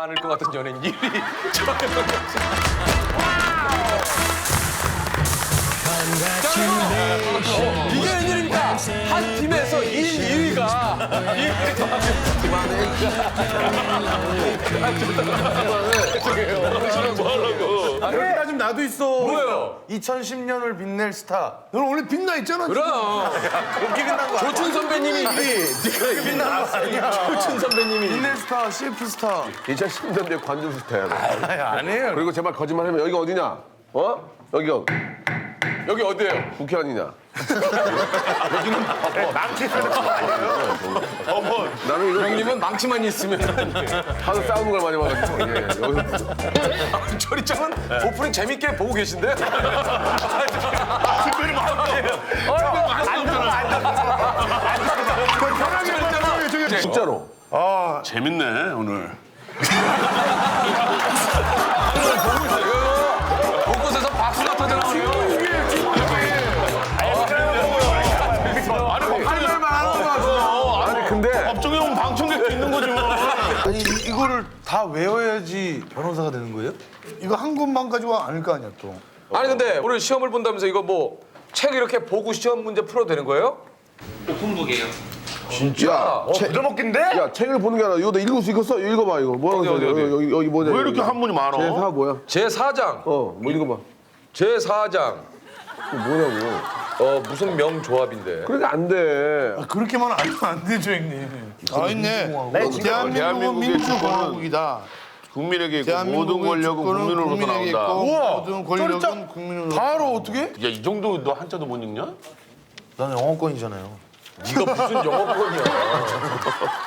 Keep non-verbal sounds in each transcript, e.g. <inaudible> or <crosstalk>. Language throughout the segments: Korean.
많을 것 같은 연예인 1위. <laughs> 이게 웬일입니까? 한 팀에 서 1, 2위가 여기다 좀 나도 있어. 뭐예요? 2010년을 빛낼 스타. 너는 원래 빛나 있잖아. 그럼 웃기 끝난 거 아니야? 조춘 선배님이 1위. 빛난 거 아니야? 조춘 선배님이 빛낼 스타, CF 스타. 2010년대 관중 스타야. 아니, 아니에요. 그리고 제발 거짓말하면 여기가 어디냐? 어? 여기가 여기 어디예요? 거 아니에요? 나는 이거 형님은 망치만 있으면. 하도 싸우는 걸 많이 봐가지고. 예, 여기서 <laughs> 조리장은 오프닝 재밌게 보고 계신데? 진짜로? 재밌네 오늘. <laughs> 곳곳에서 박수가 터져나오네요. 다 외워야지 변호사가 되는 거예요? 이거 한 곳만 가지고 아닐 거 아니야, 또. 아니 근데 오늘 시험을 본다면서 이거 뭐 책 이렇게 보고 시험 문제 풀어도 되는 거예요? 오픈북이에요. 진짜 책, 부드먹긴데? 야 책을 보는 게 아니라 이거 너 읽을 수 있겠어? 이거 읽어봐 이거 뭐라고 어디, 써 어디, 어디? 여기, 여기, 뭐냐 왜. 이렇게 한문이 많어? 제4 뭐야? 제 4장, 어뭐 읽어봐 제 4장. 이거 뭐냐고 어 무슨 명 조합인데? 그러게 안돼 아, 그렇게만 알면 안 되죠, 형님. 아 있네. 대한민국은 대한민국의 민주공화국이다. 국민에게 있고 모든 권력은 국민으로부터 국민에게 나온다. 있고 우와, 모든 권력은 쩌리짱. 국민으로부터. 바로 어떻게? 야이 정도 너 한자도 못 읽냐? 나는 영어권이잖아요. 네가 무슨 영어권이야?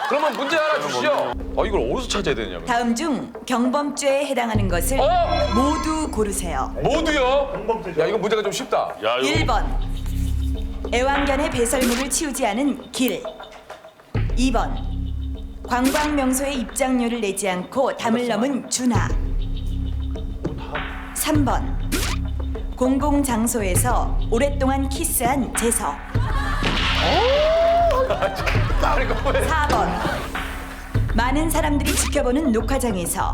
그러면 문제 하나 주시죠. 아 이걸 어디서 찾아야 되냐 고. 다음 중 경범죄에 해당하는 것을 어? 모두 고르세요. 모두요? 야 이거 문제가 좀 쉽다. 야 이거 1번 애완견의 배설물을 치우지 않은 길 2번 관광 명소의 입장료를 내지 않고 담을 넘은 준하 3번 공공 장소에서 오랫동안 키스한 재석 4번 많은 사람들이 지켜보는 녹화장에서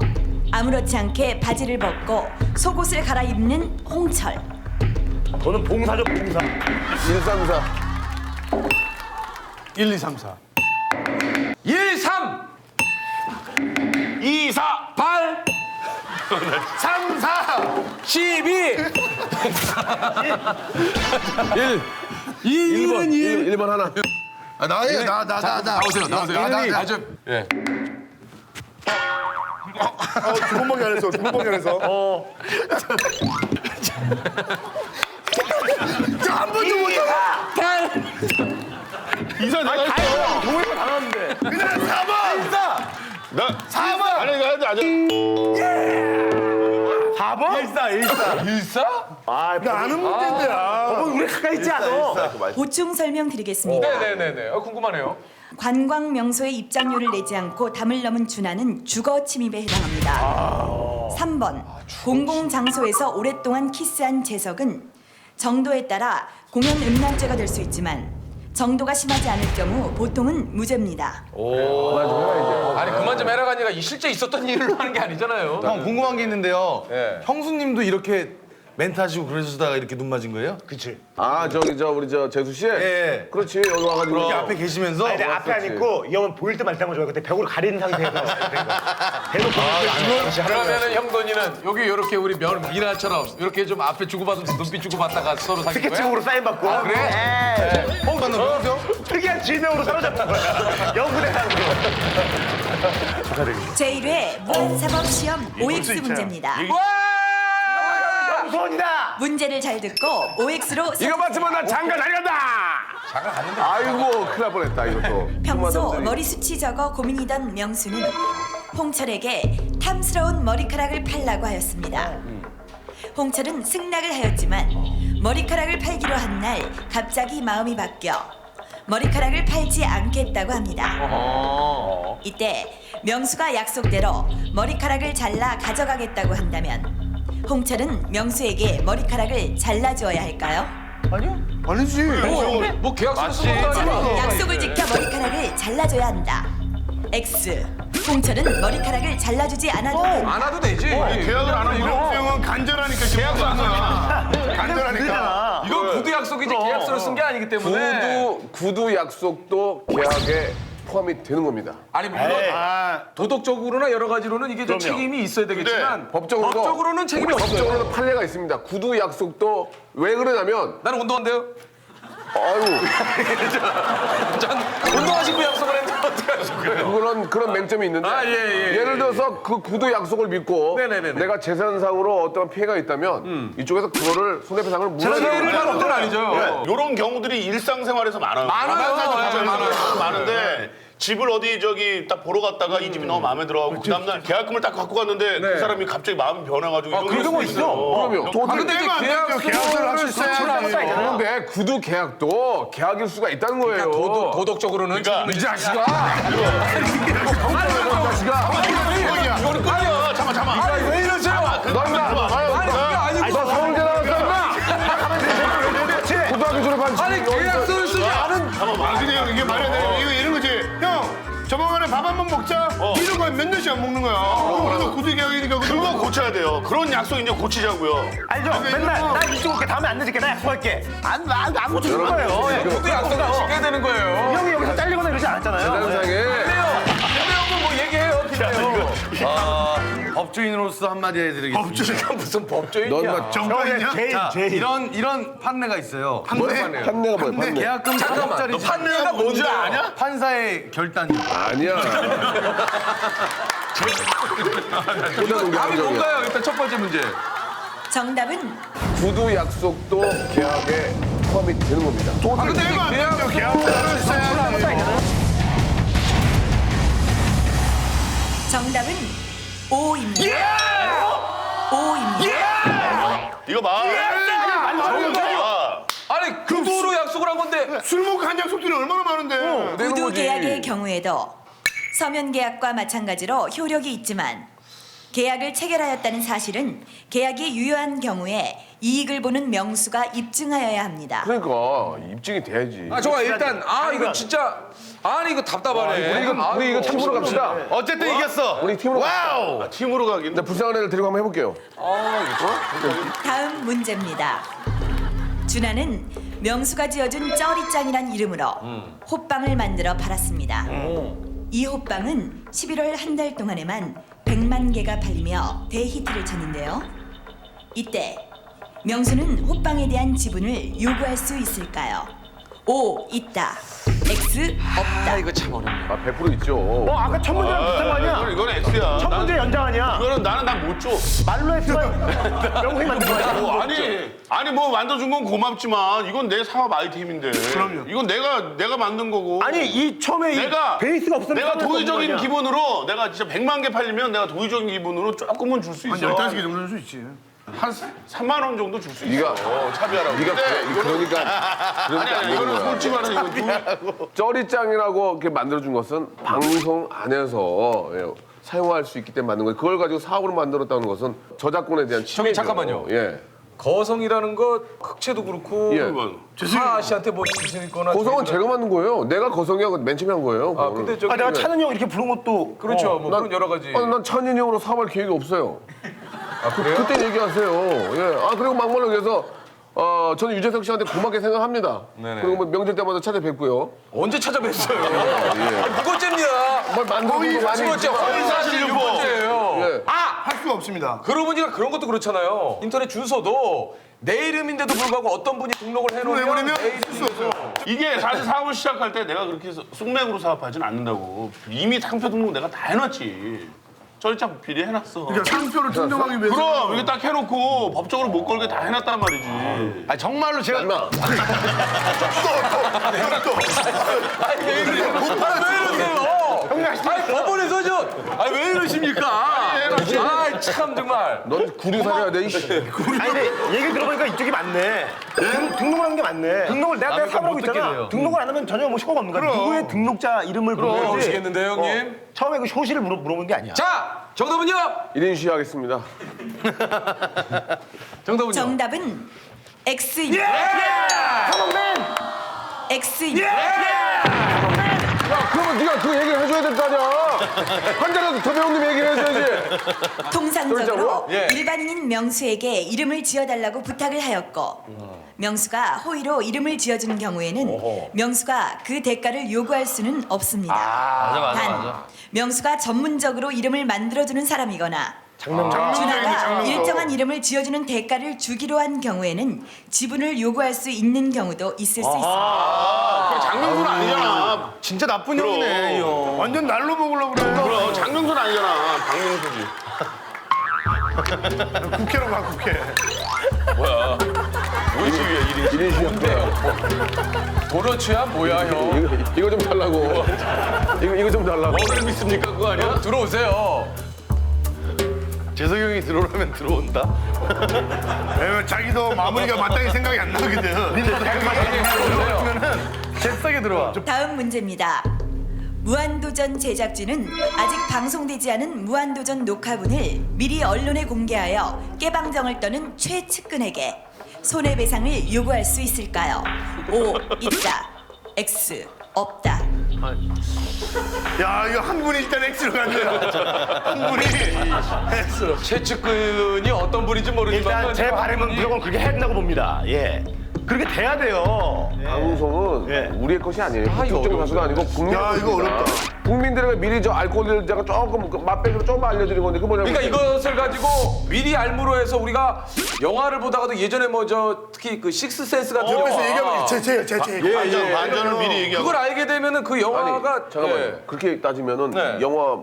아무렇지 않게 바지를 벗고 속옷을 갈아입는 홍철 저는 봉사죠, 봉사. 134 1, 2, 3, 4. 1, 3, 2, 4 8, 3, 4! 12, 1, 2, 1번 1, 1번 하나 아, 나예요. 나, 나, 나, 나. 나오세요, 나오세요. 나, 나, 나. 아주 예. 두 번밖에 안 했어, 두 번밖에 안 했어. 어. 한 번도 못 잡아! 이사 내가 했어. 동해가 당하는데. 그냥 4번! 나 4번. 아니 이거 아직 4번? 14, 14. 14? 나 아는 문제인데, 아. 우리 가까이 있지 않아? 보충 설명드리겠습니다. 네네네네. 어, 궁금하네요. 관광 명소의 입장료를 내지 않고 담을 넘은 준하는 주거 침입에 해당합니다. 3번 공공 장소에서 오랫동안 키스한 재석은 정도에 따라 공연 음란죄가 될 수 있지만 정도가 심하지 않을 경우 보통은 무죄입니다. 아니 그만 좀 해라가 아니라 이 실제 있었던 일을 하는 게 아니잖아요. 형, 궁금한 게 있는데요. 예. 형수님도 이렇게 멘트 하시고 그러시다가 이렇게 눈 맞은 거예요? 그치. 아 저기 저 우리 저 재수 씨 예. 그렇지 여기 와가지고 이렇게 앞에 계시면서. 아니, 근데 앞에 안. 있고 이 형은 보일 때만 있다는 거죠. 그때 벽으로 가린 상태에서 <laughs> 대놓고 그러면은 형돈이는 여기 이렇게 우리 면 미나처럼 이렇게 좀 앞에 주고받으면서 눈빛 주고받다가 서로 사귄 거야? 스케치북으로 사인 받고 아, 그래? 네. 어, 나는 누구죠? 특이한 질명으로 사로잡는 거야. 영구대상으로. 제1회 무한사법 시험 OX 문제입니다. 무 서운이다. 문제를 잘 듣고 OX로 이거 맞추면 나 장가 잘 간다. 장가 가는데 아이고 큰일 날 뻔했다 이것도 평소 머리 숱이 적어 고민이던 명수는 홍철에게 탐스러운 머리카락을 팔라고 하였습니다. 홍철은 승낙을 하였지만 머리카락을 팔기로 한 날 갑자기 마음이 바뀌어 머리카락을 팔지 않겠다고 합니다. 이때 명수가 약속대로 머리카락을 잘라 가져가겠다고 한다면 홍철은 명수에게 머리카락을 잘라주어야 할까요? 아니지. 뭐, 뭐 계약서 것도 아니고. 약속을 지켜 머리카락을 잘라줘야 한다. X 홍철은 머리카락을 잘라주지 않아도 됩니다. 안 와도 되지. 계약을 안 하고 이런 수영은 간절하니까 계약서 안 거야. 간절하니까. <laughs> 이건 구두 약속이지 계약서를 쓴 게 아니기 때문에. 구두 구두 약속도 계약에 포함이 되는 겁니다. 아니 물론 도덕적으로나 여러 가지로는 이게 좀 책임이 있어야 되겠지만 법적으로도 법적으로는 책임이 없어요. 법적으로는 판례가 있습니다. 구두 약속도 왜 그러냐면 나는 운동한대요. 아유 <laughs> 전 운동하시고 약속을 했는데 어떻게 하실 거예요? 그런 그런 맹점이 있는데 아, 예, 예, 예. 를 들어서 그 구두 약속을 믿고 네네네네. 내가 재산상으로 어떤 피해가 있다면 이쪽에서 그거를 손해배상을 물어야 피해를 거예요. 받는 건 아니죠. 이런 경우들이 일상생활에서 많아요. 많아요. 많아요. 예, 많아요. 많은데 집을 어디 저기 딱 보러 갔다가 이 집이 너무 마음에 들어가고 그 다음날 계약금을 딱 갖고 갔는데 그 사람이 갑자기 마음이 변해가지고 이런 그런 경우 있어. 그럼요. 아, 근데 이제 계약서를 할수 있어야지. 그런데 구두 계약도 계약일 수가 있다는 거예요. 도덕, 도덕적으로는 그러니까 이 자식아. 이거는 끌려. 잠깐 잠깐. 아니 왜 이러세요? 너나 이런 거몇 년씩 안 먹는 거야. 그래서 구두 계약이니까 그거 고쳐야 돼요. 그런 약속 이제 고치자고요. 알죠? 맨날 나 이쪽 올게 다음에 안 늦을게 나 약속할게. 안, 안, 안 고쳐줄 거예요. 모두 약속을 지켜야 되는 거예요. 형이 여기서 잘리거나 이러지 않았잖아요. 세상에 근데요. 근데 형은 뭐 얘기해요. 근데요. 법조인으로서 한마디 해드리겠습니다. 법조인가 무슨 법조인이야. 넌 정관이냐? 제일, 자, 제일. 이런 이런 판례가 있어요. 판례가 뭐야 판례 계약금 잠깐만. 3억짜리 너 판례가 뭔지 아냐? 판사의 결단. 아니야 <laughs> 답이. 뭔가요? 일단 첫 번째 문제. 정답은 구두 약속도 계약에 포함이 되는 겁니다 아 근데 계약 계약서를 써야지. 정답은 O입니다. O입니다. 이거 봐. 아, 아니 구두로 약속을 한 건데 술 먹고 한 약속들이 얼마나 많은데. 구두 계약의 경우에도 서면 계약과 마찬가지로 효력이 있지만 계약을 체결하였다는 사실은 계약이 유효한 경우에 이익을 보는 명수가 입증하여야 합니다. 그러니까 입증이 돼야지 아 좋아 일단 아 이거 진짜 아니 이거 답답하네. 우리 이거 우리 이거 팀으로 갑시다 어쨌든 이겼어. 우리 팀으로 갑시다 아, 팀으로 가긴. 나 불쌍한 애를 데리고 한번 해볼게요 다음 문제입니다. 준하는 명수가 지어준 쩌리짱이란 이름으로 호빵을 만들어 팔았습니다. 이 호빵은 11월 한 달 동안에만 100만 개가 팔리며 대히트를 쳤는데요. 이때 명수는 호빵에 대한 지분을 요구할 수 있을까요? O 있다. X 없다. 이거 참 어렵네. 아 100% 있죠 어, 아까 첫 문제랑 비슷한 거 아니야? 이건, 이건 X야. 첫 난- 문제 연장 아니야? 이거는 나는 난 못 줘. 말로 했으면 명색이 만든 거야. 뭐, 아니, 아니 뭐 만들어준 건 고맙지만 이건 내 사업 아이템인데. 그럼요. 이건 내가 내가 만든 거고. 아니 이 처음에 이 내가 베이스가 없으면 내가 도의적인 아니야? 기분으로 내가 진짜 100만 개 팔리면 내가 도의적인 기분으로 조금은 줄 수 있어. 한 15개 정도는 수 있지. 한 3만 원 정도 줄 수 있어. 네가 어, 차비하라고. 네가 근데 그- 그러니까 아니 그러니까 아니 안 되는 이거는 거야. 솔직히 말해서 이거 도의, <laughs> 쩌리짱이라고 이렇게 만들어준 것은 방송 안에서 예, 사용할 수 있기 때문에 만든 거예요. 그걸 가지고 사업으로 만들었다는 것은 저작권에 대한 침해죠. 잠깐만요. 예. 거성이라는 거 흑채도 그렇고 예. 하하 씨한테 뭐 주시거나 고성은 제가 만든 거예요. 내가 거성이하고 맨 처음에 한 거예요. 아. 근데 저기 아 내가 찬은 형 이렇게 부른 것도 그렇죠 뭐 난- 그런 여러 가지 아니, 난 찬인이 형으로 사업할 계획이 없어요. 아 그래요? 그때 얘기하세요. 예. 아 그리고 막말로 그래서 어 저는 유재석 씨한테 고맙게 생각합니다. 네네. 그리고 뭐 명절 때마다 찾아뵙고요. 언제 찾아뵀어요? 아니 누구째입니다 뭘 만들고 많이 누구째 허위사실 유포죄예요 예. 아할 수가 없습니다. 그러고 보니까 그런 것도 그렇잖아요 인터넷 주소도 내 이름인데도 불구하고 어떤 분이 등록을 해놓으면 내쓸수 없어요. 이게 사실 사업을 시작할 때 내가 그렇게 해서 쑥맥으로 사업하진 않는다고. 이미 상표 등록 내가 다 해놨지. 쩔짱 비리 해놨어. 그러니까 상표를 증정하기 위해서. 그럼 이게 딱 해놓고 법적으로 못 걸게 다 해놨단 말이지. 아 정말로 제가 아니 왜 이러세요? 아니, 왜 이러세요? 아니 법원에서 저 아니 왜 이러십니까? 아참 정말 넌 구류 살해야 돼. 이씨. 아니 근데 얘기 들어보니까 이쪽이 맞네. 등, 등록을 한게 맞네. 등록을 내가 내가 못 듣게 있잖아. 돼요. 등록을 안 하면 전혀 뭐 효과가 없는 거야. 누구의 등록자 이름을 물어야지. 모르시겠는데요 형님? 처음에 그 효시를 물어, 물어본 게 아니야. 자 정답은요? 1인 시하겠습니다. <laughs> 정답은요? 정답은 X입니다. 컴온맨! X입니다. 야 그럼 네가 그 얘기를 해줘야 될 거 아니야. 한 잔라도 더 배우님 얘기를 해줘야지. 통상적으로? 예. 일반인인 명수에게 이름을 지어달라고 부탁을 하였고 명수가 호의로 이름을 지어주는 경우에는 명수가 그 대가를 요구할 수는 없습니다. 단 명수가 전문적으로 이름을 만들어주는 사람이거나 준하가 일정한 이름을 지어주는 대가를 주기로 한 경우에는 지분을 요구할 수 있는 경우도 있을 수 있습니다. 장명수는 아니잖아. 진짜 나쁜 형이네 이 형. 완전 날로 먹으려고 그래. 그럼 장명수는 아니잖아. 박명수지. <laughs> 국회로 가 국회. 이리 시작돼요. 도너츠야 뭐야 형? 이거, 이거 좀 달라고. <laughs> 이거, 이거 좀 달라고. 뭐를 믿습니까 그거 아니야? 들어오세요. 재석이 형이 들어오려면 들어온다. 왜냐면 자기도 마무리가 마땅히 생각이 안 나거든. 들어오세요. 재석이 들어와. 다음 문제입니다. 무한도전 제작진은 아직 방송되지 않은 무한도전 녹화분을 미리 언론에 공개하여 깨방정을 떠는 최측근에게 손해배상을 요구할 수 있을까요? O 있다. X 없다. 야 이거 한 분이 일단 X로 간다. 한 분이 X로. 최측근이 어떤 분인지 모르지만 일단 제 바람은 무조건 그렇게 해야 된다고 봅니다. 예. 그렇게 돼야 돼요. 방송은 예. 우리의 것이 아니에요. 특정 가수가 아니고 국민. 야 이거 어렵다. 국민들에게 미리 저 알코올제가 조금 그 맛배기로 조금 알려드린 건데 그 뭐냐면. 그러니까 이것을 가지고 미리 알므로 해서 우리가 영화를 보다가도 예전에 뭐 저 특히 그 식스 센스 같은 옆에서 영화 얘기하면 제제제 제. 제. 예, 반전 예. 반전을 미리 얘기하고. 그걸 알게 되면은 그 아니 영화가 잠깐만 요. 예. 그렇게 따지면은 네. 영화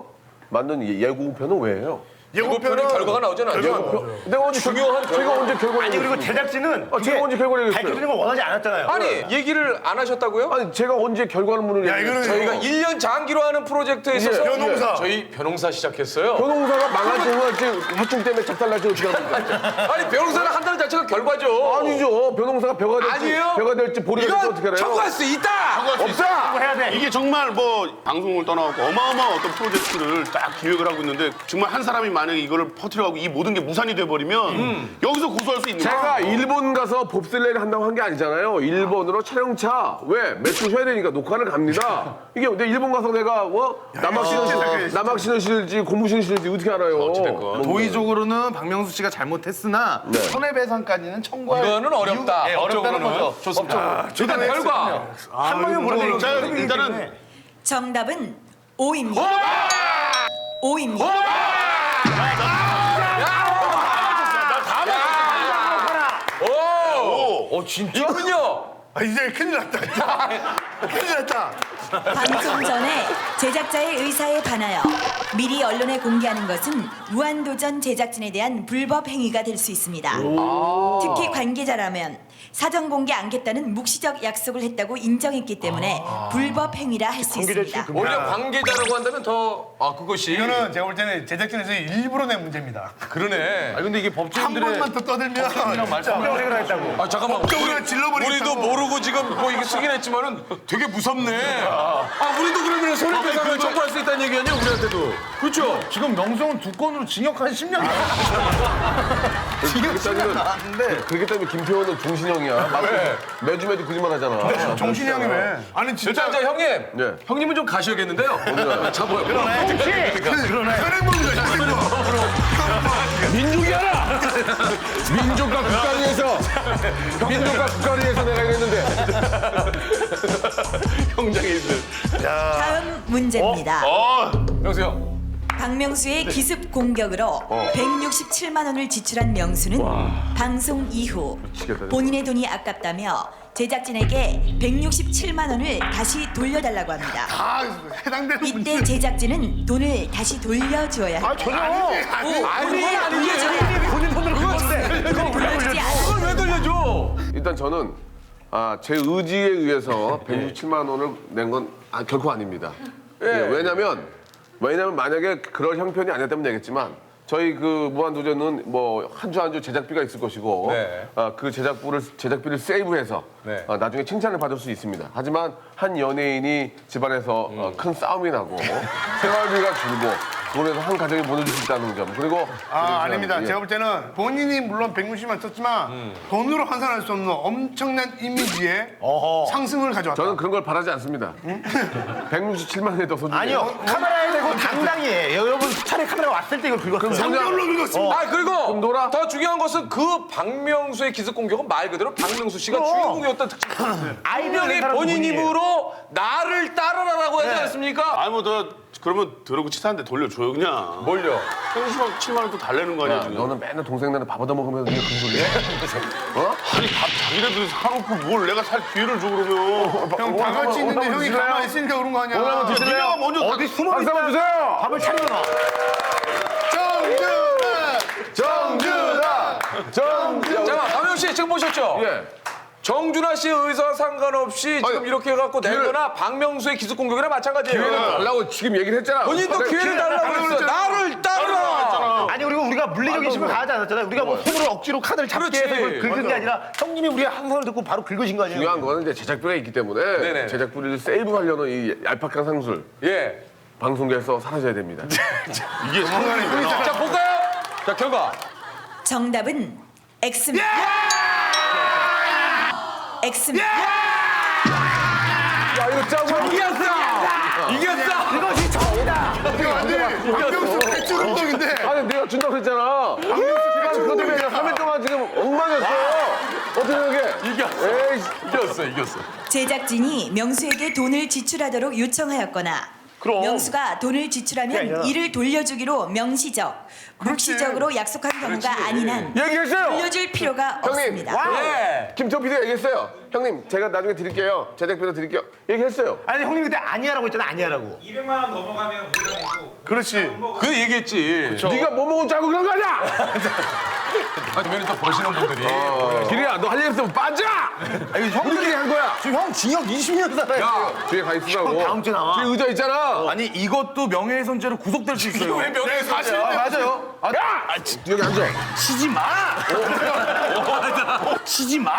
만든 예- 예고편은 왜 해요? 예고편은 결과가 나오잖아. 예고편. 내가 언제 중요한 제가 언제 결과를 아니 그리고? 제작진은 아, 제가 언제 결과를? 밝혀주는 걸 원하지 않았잖아요. 아니 얘기를 안 하셨다고요? 아니 제가 언제 결과물을 야? 이거는 저희가 1년 장기로 하는 프로젝트에 있어서 예, 변호사. 저희 변호사 시작했어요. 변호사가 망할지 흥할지 해충 때문에 작달날지 어떻게 합니까? <laughs> 아니 변호사를 한다는 자체가 결과죠. 아니죠. 변호사가 벼가 될지 아니에요? 벼가 될지 보리가 될지 어떻게 알아요? 청구할 수 있다. 없다. 해야 돼. 이게 정말 뭐 방송을 떠나고 어마어마한 어떤 프로젝트를 딱 기획을 하고 있는데 정말 한 사람이 만 약에 이거를 퍼뜨려가고 이 모든 게 무산이 돼버리면 여기서 고소할 수 있는 제가 거야. 일본 가서 봅슬레이를 한다고 한 게 아니잖아요. 일본으로 촬영차 왜 매출 쉬어야 되니까 녹화를 갑니다. 이게 내 일본 가서 내가 뭐 남학신을 진짜 실- 남학신을 실지 고무신을 실지 어떻게 알아요? 뭐, 도의적으로는 박명수 씨가 잘못했으나 손해배상까지는 청구할 이거는 어렵다. 이유- 예, 어렵다는 법적으로는. 거죠. 좋습니다. 일단 결과. 한 방에 몰아내는 자. 일단은 정답은 O입니다. O입니다. 오, 오, 진짜? 이군요. 아, 이제 큰일 났다. <laughs> 큰일 났다. 방송 전에 제작자의 의사에 반하여 미리 언론에 공개하는 것은 무한도전 제작진에 대한 불법 행위가 될 수 있습니다. 특히 관계자라면 사전 공개 안겠다는 묵시적 약속을 했다고 인정했기 때문에 불법 행위라 할 수 있습니다. 오히려 관계자라고 한다면 더, 아, 그것이. 이거는 제가 볼 때는 제작진에서 일부러 낸 문제입니다. 그러네. 아 근데 이게 한 법조인들의 번만 더 떠들면 생각을 했다고. 아, 잠깐만. 법적으로 질러버리겠다고. 우리도 모르고 지금 뭐 이게 쓰긴 했지만은 되게 무섭네. 아, 우리도 그러면 손해배상을 청구할 수 있다는 얘기 아니야, 우리한테도. 그렇죠? 지금 명성은 두 건으로 징역 한 10년 그렇게 따지면 나왔는데 그렇게 따지면 김태호는 종신형이야. 왜? 매주 매주 거짓말 하잖아. 정신이 형이 왜? 아니 진짜 일단 자 형님, 네. 형님은 좀 가셔야겠는데요. <laughs> 자 뭐요? 현행범이가 현행범. 민족이 하나! 민족과 국가를 위해서 민족과 국가를 위해서 내가 이랬는데 <laughs> 형장에 있는. 다음 문제입니다. 명수 형. 박명수의 기습 공격으로 167만 원을 지출한 명수는 방송 이후 미치겠다. 본인의 돈이 아깝다며 제작진에게 167만 원을 다시 돌려달라고 합니다. 아 해당되는 문제. 이때 제작진은 돈을 다시 돌려주어야 합니다. 전혀. 아니 아니 아니 본인 돈으로 그건데. 그건 돌려주지. 그걸 왜 돌려줘? 일단 저는 아, 제 의지에 의해서 167만 원을 낸건 아, 결코 아닙니다. 예, 왜냐면 왜냐면 만약에 그럴 형편이 아니었다면 내겠지만 저희 그 무한도전은 뭐 한 주 한 주 제작비가 있을 것이고 네. 아, 그 제작부를 제작비를 세이브해서 네. 아, 나중에 칭찬을 받을 수 있습니다. 하지만 한 연예인이 집안에서 어, 큰 싸움이 나고 <laughs> 생활비가 줄고 돈에서 한 가정이 무너질 수 있다는 점. 그리고 아, 아닙니다. 예. 제가 볼 때는 본인이 물론 160만 썼지만 돈으로 환산할 수 없는 엄청난 이미지의 상승을 가져왔다. 저는 그런 걸 바라지 않습니다. 167만 원에 더 손주세요. 아니요 카메라에 대고 당당히 해. 여러분 차례 카메라 왔을 때 이걸 긁었어요. 상별로 긁었습니다. 아 그리고 놀아? 더 중요한 것은 그 박명수의 기습 공격은 말 그대로 박명수 씨가 그럼. 주인공이었던 특징. 아이디어 분명히 본인. 입으로 나를 따르라라고 하지 않습니까? 아니 뭐더 그러면 들어고 치사한데 돌려줘요 그냥. 뭘요? 현수막 7만 원 또 달래는 거 아니야 야, 지금. 너는 맨날 동생 네는 밥 얻어 먹으면서 이게 큰 소리야? <laughs> 어? 아니 밥 자기네들이 사놓고 뭘 내가 살 기회를 줘 그러면. 형 다 같이 있는데 형이 가만히 있으니까 그런 거 아니야. 오늘 드실래요? 네가 먼저 어디 숨어 박수 한번. 주세요! 밥을 차려놔. 정준아! 정준아! 정... 잠깐 박명수 씨 지금 보셨죠? 예. 정준하 씨의 의사와 상관없이 지금 아니, 이렇게 해갖고 기회를- 내거나 박명수의 기습 공격이나 마찬가지예요. 기회를 달라고 지금 얘기를 했잖아. 본인도 내가 기회를 달라고 그랬어. 나를 따르라. 아니 그리고 우리가 물리적인 힘을 가하지 않았잖아요. 우리가 뭐 손으로 억지로 카드를 잡게 그렇지. 해서 이걸 긁은 게 아니라 형님이 우리의 항선을 듣고 바로 긁으신 거 아니에요? 중요한 거는 이제 제작비가 있기 때문에 네네. 제작비를 세이브하려는 이 얄팍한 상술 예. 방송계에서 사라져야 됩니다. <laughs> 이게 상관이구나. 자 볼까요? 자 결과. 정답은 X입니다. X입니다. 야 이거 짜고 이겼어. 이겼어. 이것이 정이다. 완전히 박명수 대출 운동인데. 아니 내가 준다고 그랬잖아. 박명수 그것 때문에 3일 동안 지금 엉망이었어. 어떻게 생각해? 이겼어. 에이 이겼어. 이겼어. 제작진이 명수에게 돈을 지출하도록 요청하였거나 명수가 돈을 지출하면 아니라. 이를 돌려주기로 명시적, 묵시적으로 약속한 경우가 아닌 한 얘기했어요. 돌려줄 필요가. 없습니다. 예. 김태호 PD 가 얘기했어요. 형님 제가 나중에 드릴게요. 제작비로 드릴게요. 얘기했어요. 아니 형님 그때 아니야라고 했잖아 아니야라고. 200만 원 넘어가면 그렇지. 그 얘기했지. 네가 뭐 먹은 줄 알고 그런 거 아니야? 아니면 또 보시는 분들이. 기리야 너 할일 없으면 빠져. 아니 형 우리끼리 한 거야. 지금 형 징역 20년 살아요. 야. 뒤에 가 있으라고. 형 다음 주에 나와. 뒤에 의자 있잖아. 아니 이것도 명예훼손죄로 구속될 수 있어요. 왜 명예훼손죄야? 아, 맞아요. 아, 야! 여기 앉아. 치지 마. <laughs> 치지 마.